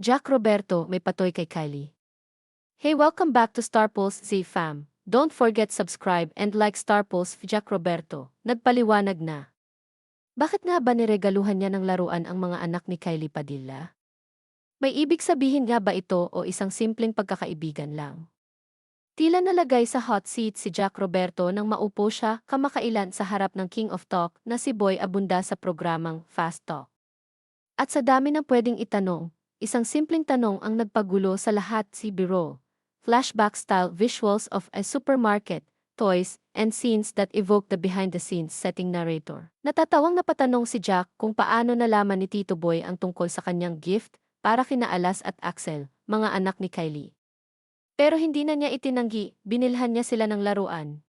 Jack Roberto may patoy kay Kylie. Hey, welcome back to Star Pulse Z fam. Don't forget subscribe and like Star Pulse Jack Roberto. Nagpaliwanag na. Bakit nga ba niregaluhan niya ng laruan ang mga anak ni Kylie Padilla? May ibig sabihin nga ba ito o isang simpleng pagkakaibigan lang? Tila nalagay sa hot seat si Jack Roberto nang maupo siya kamakailan sa harap ng King of Talk na si Boy Abunda sa programang Fast Talk. At sa dami ng pwedeng itanong, isang simpleng tanong ang nagpagulo sa lahat si Biro. Flashback-style visuals of a supermarket, toys, and scenes that evoke the behind-the-scenes setting narrator. Natatawang napatanong si Jack kung paano nalaman ni Tito Boy ang tungkol sa kanyang gift para kina Alas at Axel, mga anak ni Kylie. Pero hindi na niya itinanggi, binilhan niya sila ng laruan.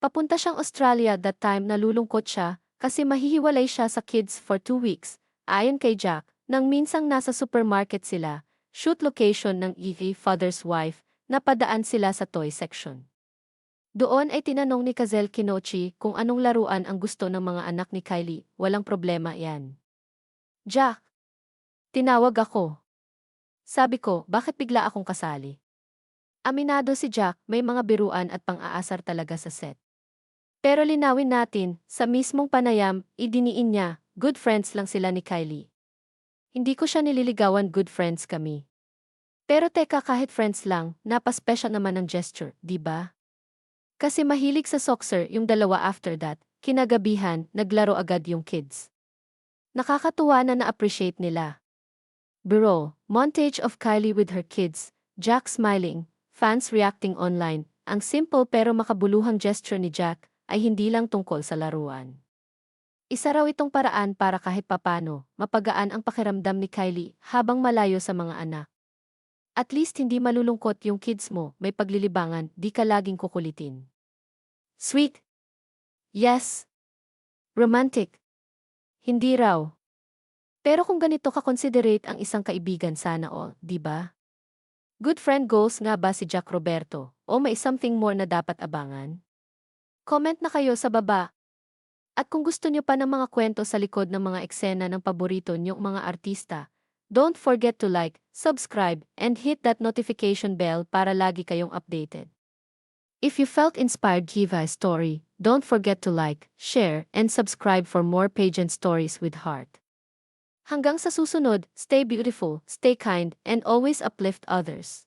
Papunta siyang Australia that time nalulungkot siya kasi mahihiwalay siya sa kids for two weeks, ayon kay Jack, nang minsang nasa supermarket sila, shoot location ng EV father's wife, napadaan sila sa toy section. Doon ay tinanong ni Kazel Kinochi kung anong laruan ang gusto ng mga anak ni Kylie, walang problema yan. Jack, tinawag ako. Sabi ko, bakit bigla akong kasali? Aminado si Jack, may mga biruan at pang-aasar talaga sa set. Pero linawin natin, sa mismong panayam, idiniin niya, good friends lang sila ni Kylie. Hindi ko siya nililigawan good friends kami. Pero teka kahit friends lang, napaspesya naman ang gesture, di ba? Kasi mahilig sa soccer yung dalawa after that, kinagabihan, naglaro agad yung kids. Nakakatuwa na na-appreciate nila. Bro, montage of Kylie with her kids, Jack smiling, fans reacting online, ang simple pero makabuluhang gesture ni Jack ay hindi lang tungkol sa laruan. Isa raw itong paraan para kahit papano, mapagaan ang pakiramdam ni Kylie habang malayo sa mga anak. At least hindi malulungkot yung kids mo, may paglilibangan, di ka laging kukulitin. Sweet. Yes. Romantic. Hindi raw. Pero kung ganito ka-considerate ang isang kaibigan sana all, di ba? Good friend goals nga ba si Jack Roberto, o may something more na dapat abangan? Comment na kayo sa baba. At kung gusto nyo pa ng mga kwento sa likod ng mga eksena ng paborito nyong mga artista, Don't forget to like, subscribe, and hit that notification bell para lagi kayong updated. If you felt inspired Kiva story, don't forget to like, share, and subscribe for more pageant stories with heart. Hanggang sa susunod, stay beautiful, stay kind, and always uplift others.